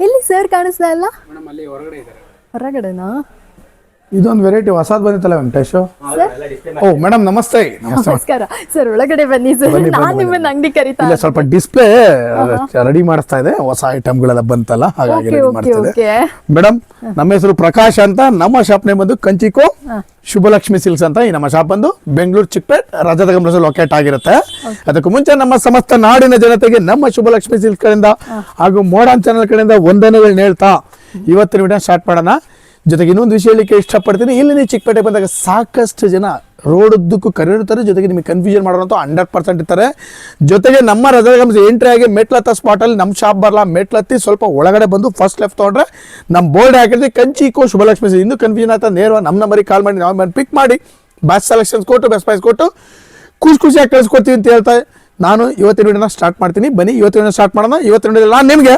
ಎಲ್ಲಿ ಸರ್ ಕಾಣಿಸ್ತಾ ಇಲ್ಲ? ಹೊರಗಡೆನಾ? ಇದೊಂದು ವೆರೈಟಿ ಹೊಸದ್ ಬಂದಿತ್ತಲ್ಲ ವೆಂಕಟೇಶ್? ಓ ಮೇಡಮ್ ನಮಸ್ತೆ. ನಮಸ್ಕಾರ. ಸರ್ ಒಳಗಡೆ ಬನ್ನಿ ಸರ್ ಬನ್ನಿ, ನಾನ್ ಬನ್ನಿ, ನಿಮ್ಮನ್ನ ಅಂಗಡಿ ಕರಿತಾ ಇಲ್ಲ ಸ್ವಲ್ಪ ಡಿಸ್ಪ್ಲೇ ರೆಡಿ ಮಾಡಿಸ್ತಾ ಇದೆ. ಹೊಸ ಐಟಮ್ಗಳೆಲ್ಲ ಬಂತಲ್ಲ ಹಾಗಾಗಿ okay ready okay okay madam ನಮ್ಮ ಹೆಸರು ಪ್ರಕಾಶ್ ಅಂತ. ನಮ್ಮ ಶಾಪ್ ನೇಮ್ ಬಂದು ಕಂಚಿಕೋ. ಶುಭಲಕ್ಷ್ಮಿ ಸಿಲ್ಸ್ ಅಂತ ಈ ನಮ್ಮ ಶಾಪ್ ಬಂದು ಬೆಂಗಳೂರು ಚಿಕ್ಕಪೇಟ್ ಗಮನ ಲೊಕೇಟ್ ಆಗಿರುತ್ತೆ. ಅದಕ್ಕೂ ಮುಂಚೆ ನಮ್ಮ ಸಮಸ್ತ ನಾಡಿನ ಜನತೆಗೆ ನಮ್ಮ ಶುಭಲಕ್ಷ್ಮಿ ಸಿಲ್ಸ್ ಕಡೆಯಿಂದ ಹಾಗೂ ಮೋಡನ್ ಚಾನೆಲ್ ಕಡೆಯಿಂದ ವಂದನೆಗಳನ್ನ ಹೇಳ್ತಾ ಇವತ್ತಿನ ವಿಡಿಯೋ ಸ್ಟಾರ್ಟ್ ಮಾಡೋಣ. ಜೊತೆಗೆ ಇನ್ನೊಂದು ವಿಷಯ ಹೇಳಲಿಕ್ಕೆ ಇಷ್ಟಪಡ್ತೀನಿ. ಇಲ್ಲಿ ನೀವು ಚಿಕ್ಕಪೇಟೆ ಬಂದಾಗ ಸಾಕಷ್ಟು ಜನ ರೋಡ್ ಉದ್ದಕ್ಕೂ ಕರೆಯಿರ್ತಾರೆ ಜೊತೆಗೆ ನಿಮಗೆ ಕನ್ಫ್ಯೂಷನ್ ಮಾಡೋರಂತೂ ಹಂಡ್ರೆಡ್ ಪರ್ಸೆಂಟ್ ಇರ್ತಾರೆ. ಜೊತೆಗೆ ನಮ್ಮ ರಜಾಗಮ್ಸ್ ಎಂಟ್ರಿ ಆಗಿ ಮೆಟ್ಲತ್ತ ಸ್ಪಾಟಲ್ಲಿ ನಮ್ಮ ಶಾಪ್ ಬರಲ್ಲ ಮೆಟ್ಲತ್ತಿ ಸ್ವಲ್ಪ ಒಳಗಡೆ ಬಂದು ಫಸ್ಟ್ ಲೆಫ್ಟ್ ತೊಗೊಂಡ್ರೆ ನಮ್ಮ ಬೋರ್ಡ್ ಹಾಕಿರ್ತೀವಿ. ಕಂಚಿ ಕೋ ಶುಭಲಕ್ಷ್ಮಿ. ಇನ್ನೂ ಕನ್ಫ್ಯೂಷನ್ ಆಯ್ತಾ ನೇರವಾಗಿ ನಮ್ಮ ನಂಬರಿಗೆ ಕಾಲ್ ಮಾಡಿ, ನಾವು ಪಿಕ್ ಮಾಡಿ. ಬಸ್ ಸೆಲೆಕ್ಷನ್ಸ್ ಕೊಟ್ಟು ಬೆಸ್ಟ್ ಪ್ರೈಸ್ ಕೊಟ್ಟು ಖುಷಿ ಖುಷಿಯಾಗಿ ಕಳಿಸ್ಕೊಡ್ತೀವಿ ಅಂತ ಹೇಳ್ತಾ ನಾನು ಇವತ್ತಿನ ವಿಡಿಯೋನ ಸ್ಟಾರ್ಟ್ ಮಾಡ್ತೀನಿ. ಬನ್ನಿ, ಇವತ್ತಿನ ಸ್ಟಾರ್ಟ್ ಮಾಡೋಣ. ಇವತ್ತಿನ ನಾನು ನಿಮಗೆ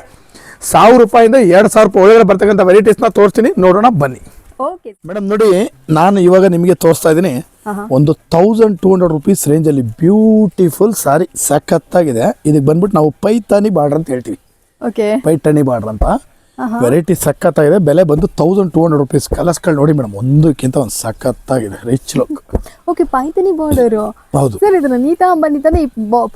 ಸಾವಿರ ರೂಪಾಯಿಂದ ಎರಡು ಸಾವಿರ ರೂಪಾಯಿ ಒಳಗಡೆ ಬರ್ತಕ್ಕಂಥ ವೆರೈಟೀಸ್ನ ತೋರಿಸ್ತೀನಿ. ನೋಡೋಣ ಬನ್ನಿ. ಓಕೆ ಮೇಡಮ್ ನೋಡಿ ನಾನು ಇವಾಗ ನಿಮಗೆ ತೋರಿಸ್ತಾ ಇದ್ದೀನಿ. ಒಂದು ತೌಸಂಡ್ ಟೂ ಹಂಡ್ರೆಡ್ ರುಪೀಸ್ ರೇಂಜಲ್ಲಿ ಬ್ಯೂಟಿಫುಲ್ ಸಾರಿ ಸಖತ್ತಾಗಿದೆ. ಇದಕ್ಕೆ ಬಂದ್ಬಿಟ್ಟು ನಾವು ಪೈತಾನಿ ಬಾರ್ಡರ್ ಅಂತ ಹೇಳ್ತೀವಿ. ಓಕೆ ಪೈಠಾಣಿ ಬಾರ್ಡರ್ ಅಂತ. ವೆರೈಟಿ ಸಖತ್ತಾಗಿದೆ. ಬೆಲೆ ಬಂದು ತೌಸಂಡ್ ಟೂ ಹಂಡ್ರೆಡ್ ರುಪೀಸ್ ಕಲರ್ಸ್ಗಳು ನೋಡಿ ಮೇಡಮ್ ಒಂದಕ್ಕಿಂತ ಒಂದು ಸಖತ್ತಾಗಿದೆ. Rich look okay Paithani border ಹೌದು. ಸರ್ ಇದನ್ನ ನೀತಾ ಅಂಬಾನಿ ತಾನೇ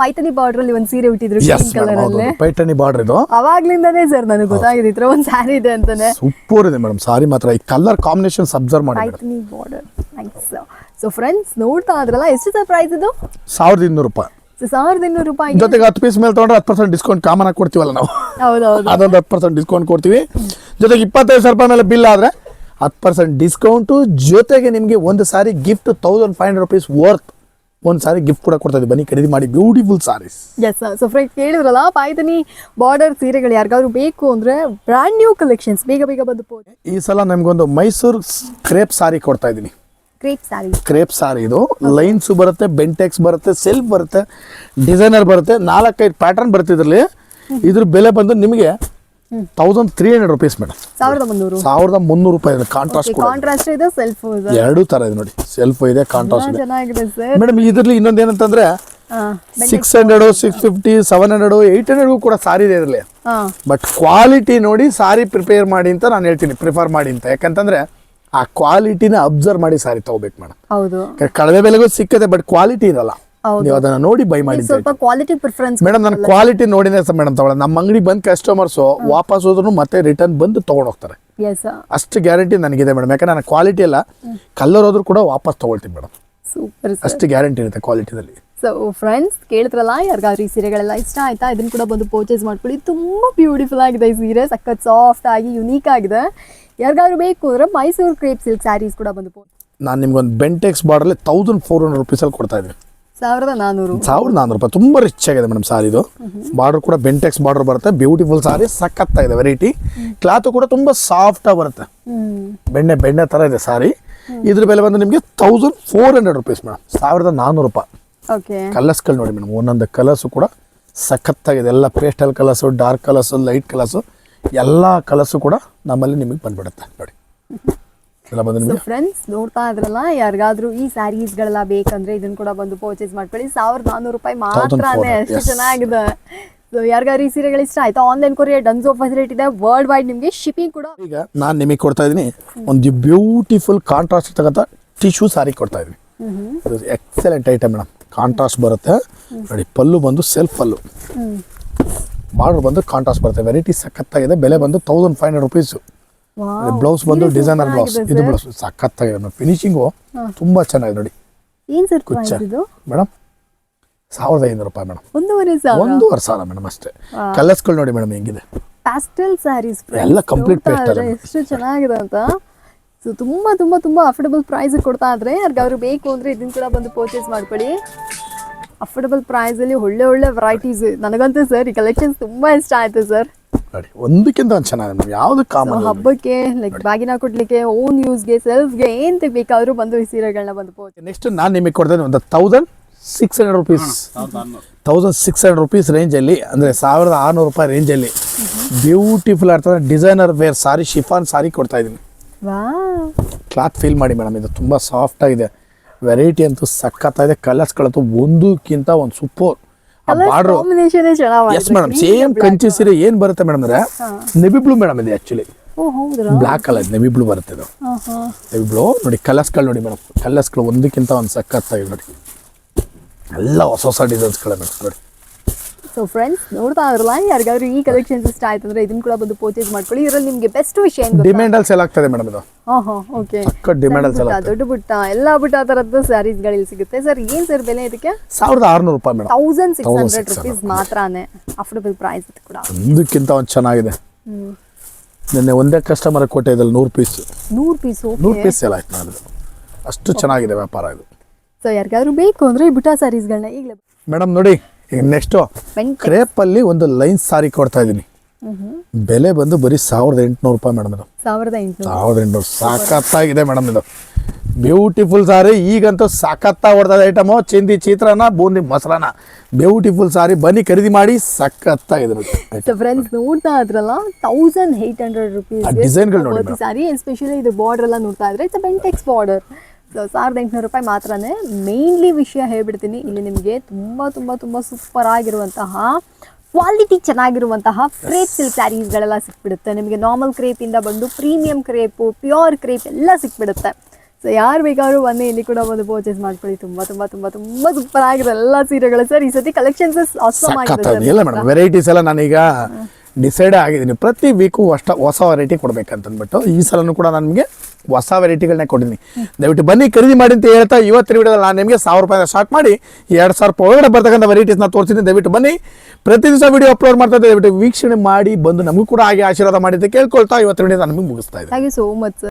ಪೈತನಿ ಬಾರ್ಡರ್ ಅಲ್ಲಿ ಒಂದು ಸೀರೆ ಉಟ್ಟಿದ್ರು ಎಸ್ ಕಲರ್ ಅಲ್ಲಿ. ಪೈಠಾಣಿ ಬಾರ್ಡರ್ ಇದು. ಅವಾಗ್ಲಿಂದನೇ ಸರ್ ನನಗೆ ಗೊತ್ತಾಗಿದೆ ಇದ್ರ ಒಂದು ಸ್ಯಾರಿ ಇದೆ ಅಂತಾನೆ. ಸೂಪರ್ ಇದೆ ಮೇಡಮ್. ಸಾರಿ ಮಾತ್ರ. ಈ ಕಲರ್ ಕಾಂಬಿನೇಷನ್ ಅಬ್ಸರ್ವ್ ಮಾಡಿ Paithani border nice so friends ನೋಡ್ತಾ ಇದ್ರಲ್ಲ ಎಷ್ಟು ಸರ್ ಪ್ರೈಸ್ ಇದು? ಸಾವಿರದ ಇನ್ನೂರು ರೂಪಾಯಿ. ಸಾವಿರದ ಇನ್ನೂರು ರೂಪಾಯಿ ಜೊತೆಗೆ ಹತ್ತು ಪೀಸ್ ಮೇಲೆ ತೊಗೊಂಡ್ರೆ ಹತ್ತು ಪರ್ಸೆಂಟ್ ಡಿಸ್ಕೌಂಟ್ ಕಾಮನ್ ಆಗಿ ಕೊಡ್ತೀವಲ್ಲ ನಾವು. ಹೌದೌದು. ಅದೊಂದು ಹತ್ತು ಪರ್ಸೆಂಟ್ ಡಿಸ್ಕೌಂಟ್ ಕೊಡ್ತೀವಿ. ಜೊತೆಗೆ ಇಪ್ಪತ್ತೈದು ಸಾವಿರ ರೂಪಾಯಿ ಮೇಲೆ ಬಿಲ್ ಆದರೆ ಹತ್ತು ಪರ್ಸೆಂಟ್ ಡಿಸ್ಕೌಂಟು ಜೊತೆಗೆ ನಿಮಗೆ ಒಂದು sari gift thousand five hundred rupees worth ಒಂದು ಸಾರಿ ಗಿಫ್ಟ್ ಕೂಡ ಕೊಡ್ತಾ ಇದ್ದೀವಿ. ಬನ್ನಿ ಖರೀದಿ ಮಾಡಿ. Beautiful saris yes so friend ಕೇಳಿದ್ರಲ್ಲ ಪಾಯ್ತನಿ ಬಾರ್ಡರ್ ಸೀರೆಗಳು ಯಾರಿಗಾದ್ರು ಬೇಕು ಅಂದರೆ ಬ್ರ್ಯಾಂಡ್ ನ್ಯೂ ಕಲೆಕ್ಷನ್ಸ್ ಬೇಗ ಬೇಗ ಬಂದು ಈ ಸಲ ನಮಗೊಂದು ಮೈಸೂರು ಕ್ರೇಪ್ ಸಾರಿ ಕೊಡ್ತಾ ಇದ್ದೀನಿ. ಕ್ರೇಪ್ ಸಾರಿ ಇದು. ಲೈನ್ಸ್ ಬರುತ್ತೆ ಬೆಂಟೆಕ್ಸ್ ಬರುತ್ತೆ ಸೆಲ್ಫ್ ಬರುತ್ತೆ ಡಿಸೈನರ್ ಬರುತ್ತೆ ನಾಲ್ಕೈದು ಪ್ಯಾಟರ್ನ್ ಬರ್ತಿದ್ರಲ್ಲಿ ಇದರಲ್ಲಿ. ಇದ್ರ ಬೆಲೆ ಬಂದು ನಿಮಗೆ thousand three hundred rupees madam. ಸಾವಿರದ ಮುನ್ನೂರು. ರೂಪಾಯಿ ಇದೆ ಕಾಂಟ್ರಾಸ್ಟ್ ಕಾಂಟ್ರಾಸ್ಟ್ ಇದೆ. ಸೆಲ್ಫ್ ಎರಡು ತರ ಇದೆ ನೋಡಿ ಸೆಲ್ಫ್ ಇದೆ ಕಾಂಟ್ರಾಸ್ಟ್ ಇದೆ. ಮೇಡಮ್ ಇದರಲ್ಲಿ ಇನ್ನೊಂದು ಏನಂತಂದ್ರೆ six hundred six fifty seven hundred eight ಹಂಡ್ರೆಡ್ಗೂ ಕೂಡ ಸಾರಿ ಇದೆ ಇದರಲ್ಲಿ. ಬಟ್ ಕ್ವಾಲಿಟಿ ನೋಡಿ ಸಾರಿ ಪ್ರಿಪೇರ್ ಮಾಡಿ ಅಂತ ನಾನು ಹೇಳ್ತೀನಿ ಪ್ರಿಫರ್ ಮಾಡಿ ಅಂತ. ಯಾಕಂತಂದ್ರೆ ಆ ಕ್ವಾಲಿಟಿನ ಅಬ್ಸರ್ವ್ ಮಾಡಿ ಸಾರಿ ತಗೋಬೇಕು ಮೇಡಮ್ ಹೌದು. ಕಳವೆ ಬೆಲೆಗೂ ಸಿಕ್ಕದೆ ಬಟ್ ಕ್ವಾಲಿಟಿ ಇರಲ್ಲ. ನೀವು ಅದನ್ನ ನೋಡಿ ಬೈ ಮಾಡಿ ಸ್ವಲ್ಪ ಕ್ವಾಲಿಟಿ ಪ್ರಿಫರೆನ್ಸ್ ಮೇಡಮ್ ನಾನು ಕ್ವಾಲಿಟಿ ನೋಡಿನೇ ಮೇಡಮ್ ತಗೊಳ್ಳ. ನಮ್ಮ ಅಂಗಡಿ ಬಂದು ಕಸ್ಟಮರ್ಸ್ ವಾಪಸ್ ಹೋದ್ರು ಮತ್ತೆ ರಿಟರ್ನ್ ಬಂದು ತಗೊಂಡು ಹೋಗ್ತಾರೆ. ಅಷ್ಟು ಗ್ಯಾರಂಟಿ ನನಗಿದೆ ಮೇಡಮ್ ಯಾಕಂದ್ರೆ ನಾನು ಕ್ವಾಲಿಟಿ ಎಲ್ಲ ಕಲ್ಲರ್ ಹೋದ್ರು ಕೂಡ ವಾಪಸ್ ತಗೊಳ್ತೀನಿ ಮೇಡಮ್ ಅಷ್ಟು ಗ್ಯಾರಂಟಿ ಇರುತ್ತೆ ಕ್ವಾಲಿಟಿದಲ್ಲಿ ಸೊ ಫ್ರೆಂಡ್ಸ್ ಕೇಳಿದ್ರಲ್ಲ ಯಾರಿಗಾದ್ರೂ ಈ ಸೀರೆಗಳೆಲ್ಲ ಇಷ್ಟ ಆಯ್ತಾ? ಇದನ್ನು ಕೂಡ ಬಂದು ಪರ್ಚೇಸ್ ಮಾಡ್ಕೊಳ್ಳಿ. ತುಂಬ ಬ್ಯೂಟಿಫುಲ್ ಆಗಿದೆ ಈ ಸೀರೆ. ಸಖತ್ ಸಾಫ್ಟ್ ಆಗಿ ಯುನೀಕ್ ಆಗಿದೆ. ಯಾರಿಗಾದ್ರೂ ಬೇಕು ಅಂದ್ರೆ ಮೈಸೂರು ಕ್ರೇಪ್ ಸಿಲ್ಕ್ ಸ್ಯಾರೀಸ್ ಕೂಡ ಬಂದು ನಾನು ನಿಮ್ಗೊಂದು ಬೆಂಟೆಕ್ಸ್ ಬಾರ್ಡ್ರಲ್ಲಿ ತೌಸಂಡ್ ಫೋರ್ ಹಂಡ್ರೆಡ್ ರುಪೀಸಲ್ಲಿ ಕೊಡ್ತಾ ಇದ್ದೀನಿ. ಸಾವಿರದ ನಾನೂರು. ಸಾವಿರದ ನಾನೂರು ರೂಪಾಯಿ. ತುಂಬ ರಿಚ್ ಆಗಿದೆ ಮೇಡಮ್ ಸಾರಿ ಇದು. ಬಾರ್ಡರ್ ಕೂಡ ಬೆಂಟೆಕ್ಸ್ ಬಾರ್ಡರ್ ಬರುತ್ತೆ. ಬ್ಯೂಟಿಫುಲ್ ಸಾರಿ ಸಖತ್ತಾಗಿದೆ ವೆರೈಟಿ ಕ್ಲಾತು ಕೂಡ ತುಂಬ ಸಾಫ್ಟಾಗಿ ಬರುತ್ತೆ. ಬೆಣ್ಣೆ ಬೆಣ್ಣೆ ಥರ ಇದೆ ಸಾರಿ ಇದ್ರ ಬೆಲೆ ಬಂದು ನಿಮಗೆ thousand four hundred rupees madam ಸಾವಿರದ ನಾನೂರು ರೂಪಾಯಿ. ಕಲರ್ಸ್ಗಳು ನೋಡಿ ಮೇಡಮ್ ಒಂದೊಂದು ಕಲರ್ಸು ಕೂಡ ಸಖತ್ತಾಗಿದೆ ಎಲ್ಲ pastel colours dark colours light colours ಎಲ್ಲ ಕಲರ್ಸು ಕೂಡ ನಮ್ಮಲ್ಲಿ ನಿಮಗೆ ಬಂದ್ಬಿಡುತ್ತೆ ನೋಡಿ. ಎಲ್ಲ ಬಂದು ನಿಮಗೆ ಫ್ರೆಂಡ್ಸ್ ನೋಡ್ತಾ ಇದ್ರಲ್ಲ ಯಾರಿಗಾದ್ರೂ ಈ ಸ್ಯಾರೀಸ್ಗಳೆಲ್ಲ ಬೇಕಂದ್ರೆ ಇದನ್ನ ಕೂಡ ಬಂದು ಪರ್ಚೇಸ್ ಮಾಡ್ಕೊಳ್ಳಿ. ಸಾವಿರದ ನಾನ್ನೂರು ರೂಪಾಯಿ ಮಾತ್ರನೇ 1400, ಎಷ್ಟು ಚೆನ್ನಾಗಿದೆ. ಸೊ ಯಾರಿಗಾದ್ರೂ ಈ ಸೀರೆಗಳು ಇಷ್ಟ ಆಯ್ತಾ? ಆನ್ಲೈನ್ ಕೊರಿಯರ್ ಡನ್ಸೋ ಫೆಸಿಲಿಟಿ ಇದೆ. ವರ್ಲ್ಡ್ ವೈಡ್ ನಿಮಗೆ ಶಿಪ್ಪಿಂಗ್ ಕೂಡ ಈಗ ನಾನು ನಿಮಗೆ ಕೊಡ್ತಾ ಇದ್ದೀನಿ ಒಂದು ಬ್ಯೂಟಿಫುಲ್ ಕಾಂಟ್ರಾಸ್ಟ್ ಇರ್ತಕ್ಕಂಥ ಟಿಶ್ಯೂ ಸಾರಿ ಕೊಡ್ತಾ ಇದ್ದೀನಿ. ಇದು ಎಕ್ಸಲೆಂಟ್ ಐಟಮ್ ಮೇಡಮ್. ಕಾಂಟ್ರಾಸ್ಟ್ ಬರುತ್ತೆ. ನೋಡಿ ಪಲ್ಲು ಬಂದು ಸೆಲ್ಫ್ ಪಲ್ಲು. ಬಾರ್ಡರ್ ಬಂದು ಕಾಂಟ್ರಾಸ್ಟ್ ಬರುತ್ತೆ. ವೆರೈಟಿ ಸಖತ್ತಾಗಿದೆ. ಬೆಲೆ ಬಂದು thousand five hundred rupees blouse ಬಂದು ಡಿಸೈನರ್ ಬ್ಲೌಸ್ ಇದು ಬ್ಲೌಸ್ ಸಖತ್ತಾಗಿದೆ. ಫಿನಿಶಿಂಗು ತುಂಬ ಚೆನ್ನಾಗಿದೆ. ನೋಡಿ. ಕುಚ್ಚ. ಮೇಡಮ್ ಸಾವಿರದ ಐನೂರು ರೂಪಾಯಿ ಮೇಡಮ್ ಒಂದೂವರೆ ಸಾವಿರ? ಒಂದೂವರೆ ಸಾವಿರ ಮೇಡಮ್ ಅಷ್ಟೇ. ಕಲರ್ಸ್ಗಳು ನೋಡಿ ಮೇಡಮ್ ಹೆಂಗಿದೆ. ಪ್ಯಾಸ್ಟಲ್ ಸ್ಯಾರೀಸ್ ಎಲ್ಲ ಕಂಪ್ಲೀಟ್ ಪೇಸ್ಟಲ್. ಎಷ್ಟು ಚೆನ್ನಾಗಿದೆ ಅಂತ. ಸೊ ತುಂಬ ತುಂಬ ತುಂಬ ಅಫೋರ್ಡಬಲ್ ಪ್ರೈಸ್ ಕೊಡ್ತಾ ಇದ್ರೆ ಅವ್ರು ಬೇಕು ಅಂದ್ರೆ ಇದನ್ನ ಕೂಡ ಬಂದು ಪರ್ಚೇಸ್ ಮಾಡ್ಕೊಳ್ಳಿ. ಅಫೋರ್ಡಬಲ್ ಪ್ರೈಸ್ ಅಲ್ಲಿ ಒಳ್ಳೆ ಒಳ್ಳೆ ವೆರೈಟೀಸ್ ನನಗಂತೂ ಸರ್ ಈ ಕಲೆಕ್ಷನ್ಸ್ ತುಂಬಾ ಇಷ್ಟ ಆಯ್ತು ಸರ್ ನೋಡಿ ಒಂದಕ್ಕಿಂತ ಒಂದು ಚೆನ್ನಾಗಿದೆ ಯಾವುದು ಕಾಮನ್ ಹಬ್ಬಕ್ಕೆ ಲೈಕ್ ಬಾಗಿನ ಕೊಡ್ಲಿಕ್ಕೆ ಓನ್ ಯೂಸ್ಗೆ ಸೆಲ್ಫ್ಗೆ ಏನ್ ಬೇಕಾದರೂ ಬಂದು ಈ ಸೀರೆಗಳನ್ನ ಬಂದು ಪರ್ಚೇಸ್ ನೆಕ್ಸ್ಟ್ ನಾನು ನಿಮಗೆ ಕೊಡ್ತೇನೆ ಒಂದು thousand six hundred rupees thousand six hundred rupees ರೇಂಜಲ್ಲಿ ಅಂದರೆ ಸಾವಿರದ ಆರುನೂರು ರೂಪಾಯಿ ರೇಂಜಲ್ಲಿ ಬ್ಯೂಟಿಫುಲ್ ಆಗ್ತದೆ designer wear sari chiffon sari ಕೊಡ್ತಾ ಇದ್ದೀನಿ. ಕ್ಲಾತ್ ಫೀಲ್ ಮಾಡಿ ಮೇಡಮ್ ಇದು ತುಂಬ ಸಾಫ್ಟಾಗಿದೆ ವೆರೈಟಿ ಅಂತೂ ಸಖತ್ತಾಗಿದೆ ಕಲರ್ಸ್ಗಳಂತೂ ಒಂದಕ್ಕಿಂತ ಒಂದು ಸೂಪರ್ ಆ border yes madam same Kanchi ಸೀರೆ ಏನ್ ಬರುತ್ತೆ ಮೇಡಮ್ ಅಂದ್ರೆ ನೆಬಿ ಬ್ಲೂ ಮೇಡಮ್ ಇದೆ actually oh black colour navy blue ಬರುತ್ತೆ ಇದು. ನೆಬಿ ನೆವಿ ಬ್ಲೂ ನೋಡಿ ಕಲರ್ಸ್ಗಳು ನೋಡಿ ಮೇಡಮ್ ಕಲರ್ಸ್ಗಳು ಒಂದಕ್ಕಿಂತ ಒಂದು ಸಖತ್ತಾಗಿ ನೋಡಿ. ಎಲ್ಲ ಹೊಸ ಹೊಸ ಡಿಸೈನ್ಸ್ಗಳು ನೋಡಿ. ಸೊ ಫ್ರೆಂಡ್ಸ್ ನೋಡ್ತಾ ಇರಲ್ಲ ಯಾರಿಗಾದ್ರೂ ಈ ಕಲೆಕ್ಷನ್ ಇಷ್ಟ ಆಯ್ತು ಅಂದ್ರೆ ಇದನ್ನ ಕೂಡ ಬಂದು ಪರ್ಚೇಸ್ ಮಾಡ್ಕೊಳ್ಳಿ. ಇದರಲ್ಲಿ ನಿಮಗೆ ಬೆಸ್ಟ್ ವಿಷಯ ಏನು ಡಿಮ್ಯಾಂಡ್ ಅಲ್ಲಿ ಸೆಲ್ ಆಗ್ತದೆ ಮೇಡಮ್ ಇದು. ಓಕೆ ಡಿಮ್ಯಾಂಡ್ ಅಲ್ಲಿ ಸೆಲ್ ದೊಡ್ಡ ಬುಟ್ಟ ಎಲ್ಲ ಬುಟ್ಟ ತರದ್ದು ಸ್ಯಾರೀಸ್ಗಳಲ್ಲಿ ಸಿಗುತ್ತೆ. ಸರ್ ಏನ್ ಸರ್ ಬೆಲೆ ಇದಕ್ಕೆ? ಸಾವಿರದ ಆರ್ನೂರು ರೂಪಾಯಿ madam thousand six hundred 1600 rupees ಮಾತ್ರನೇ ಅಫೋರ್ಡಬಲ್ ಪ್ರೈಸ್ ಇದು ಕೂಡ. ಒಂದಕ್ಕಿಂತ ಒಂದು ಚೆನ್ನಾಗಿದೆ. ನಿನ್ನೆ ಒಂದೇ ಕಸ್ಟಮರ್ ಕೊಟ್ಟೆ ಇದ್ರಲ್ಲಿ ನೂರು ಪೀಸ್ ನೂರು ಪೀಸು ನೂರು ಪೀಸ್ ಸೆಲ್ ಆಯ್ತು ನಾನು ಅಷ್ಟು ಚೆನ್ನಾಗಿದೆ ವ್ಯಾಪಾರ ಇದು. ಸೊ ಯಾರಿಗಾದ್ರೂ ಬೇಕು ಅಂದ್ರೆ ಈ ಬುಟ್ಟ ಸ್ಯಾರೀಸ್ಗಳನ್ನ ಈಗಲೇ ಮೇಡಮ್ ನೋಡಿ ಈಗ ನೆಕ್ಸ್ಟು ಕ್ರೇಪಲ್ಲಿ ಒಂದು ಲೈನ್ ಸಾರಿ ಕೊಡ್ತಾ ಇದ್ದೀನಿ. ಬೆಲೆ ಬಂದು ಬರೀ ಸಾವಿರದ ಎಂಟುನೂರು ರೂಪಾಯಿ ಮೇಡಮ್ ಇದು. ಸಾವಿರದ ಎಂಟುನೂರು. ಸಾಕತ್ತಾಗಿದೆ ಮೇಡಮ್ ಇದು. ಬ್ಯೂಟಿಫುಲ್ ಸಾರಿ ಈಗಂತೂ ಸಾಕತ್ತ ಹೊಡೆದ ಐಟಮು ಚಿಂದಿ ಚಿತ್ರಾನ್ನ ಬೂಂದಿ ಮೊಸರನ್ನ. ಬ್ಯೂಟಿಫುಲ್ ಸಾರಿ ಬನ್ನಿ ಖರೀದಿ ಮಾಡಿ ಸಖತ್ತಾಗಿದೆ ಫ್ರೆಂಡ್ಸ್ ನೋಡ್ತಾ ಇದ್ರಲ್ಲ ತೌಸಂಡ್ ಏಯ್ಟ್ ಹಂಡ್ರೆಡ್ ರುಪೀಸ್ ಡಿಸೈನ್ಗಳು ನೋಡಿ ಸಾರಿ ಎಸ್ಪೆಷಲಿ ಇದು ಬಾರ್ಡರ್ ಎಲ್ಲ ನೋಡ್ತಾ ಇದ್ರೆ ಇಟ್ಸ್ ಬೆಂಟೆಕ್ಸ್ ಬಾರ್ಡರ್ ಸಾವಿರದ ಎಂಟುನೂರು ರೂಪಾಯಿ ಮಾತ್ರನೇ ಮೇನ್ಲಿ ವಿಷಯ ಹೇಳ್ಬಿಡ್ತೀನಿ. ಇಲ್ಲಿ ನಿಮಗೆ ತುಂಬ ತುಂಬ ತುಂಬ ಸೂಪರ್ ಆಗಿರುವಂತಹ ಕ್ವಾಲಿಟಿ ಚೆನ್ನಾಗಿರುವಂತಹ ಕ್ರೇಪ್ ಸಿಲ್ಕ್ ಸ್ಯಾರೀಸ್ಗಳೆಲ್ಲ ಸಿಕ್ಬಿಡುತ್ತೆ. ನಿಮಗೆ ನಾರ್ಮಲ್ ಕ್ರೇಪಿಂದ ಬಂದು ಪ್ರೀಮಿಯಂ ಕ್ರೇಪು ಪ್ಯೂರ್ ಕ್ರೇಪ್ ಎಲ್ಲ ಸಿಕ್ಬಿಡುತ್ತೆ. ಸೊ ಯಾರು ಬೇಕಾದ್ರೂ ಬನ್ನಿ ಇಲ್ಲಿ ಕೂಡ ಒಂದು ಪರ್ಚೇಸ್ ಮಾಡ್ಕೊಳ್ಳಿ. ತುಂಬ ತುಂಬ ತುಂಬ ತುಂಬ ಸೂಪರ್ ಆಗಿದೆ ಎಲ್ಲ ಸೀರೆಗಳು. ಸರ್ ಈ ಸತಿ ಕಲೆಕ್ಷನ್ಸ್ ಆಸಮ್ ಆಗಿದೆ ಸಖತ್ತಾಗಿದೆ ಇಲ್ಲ ಮೇಡಮ್ ವೆರೈಟೀಸ್ ಎಲ್ಲ ನಾನೀಗ ಡಿಸೈಡ್ ಆಗಿದ್ದೀನಿ. ಪ್ರತಿ ವೀಕು ಅಷ್ಟ ಹೊಸ ವೆರೈಟಿ ಕೊಡಬೇಕಂತಂದ್ಬಿಟ್ಟು ಈ ಸಲನೂ ಕೂಡ ನನಗೆ ನಿಮಗೆ ಹೊಸ ವೆರೈಟಿಗಳನ್ನೇ ಕೊಟ್ಟಿದ್ದೀನಿ. ದಯವಿಟ್ಟು ಬನ್ನಿ, ಖರೀದಿ ಮಾಡಿ ಅಂತ ಹೇಳ್ತಾ ಇವತ್ತಿನ ವಿಡಿಯೋದಲ್ಲಿ ನಾನು ನಿಮಗೆ ಸಾವಿರ ರೂಪಾಯಿ ಸ್ಟಾರ್ಟ್ ಮಾಡಿ ಎರಡು ಸಾವಿರ ರೂಪಾಯಿ ಒಳಗಡೆ ಬರ್ತಕ್ಕಂಥ ವೆರೈಟೀಸ್ನ ತೋರಿಸಿದ್ದೀನಿ. ದಯವಿಟ್ಟು ಬನ್ನಿ. ಪ್ರತಿ ದಿವಸ ವಿಡಿಯೋ ಅಪ್ಲೋಡ್ ಮಾಡ್ತಾ ದಯವಿಟ್ಟು ವೀಕ್ಷಣೆ ಮಾಡಿ ಬಂದು ನಮಗೂ ಕೂಡ ಹಾಗೆ ಆಶೀರ್ವಾದ ಮಾಡಿ ಕೇಳ್ಕೊಳ್ತಾ ಇವತ್ತಿನ ವಿಡಿಯೋ ನಾನು ಮುಗಿಸ್ತಾ ಇದ್ದೀನಿ. Thank you so much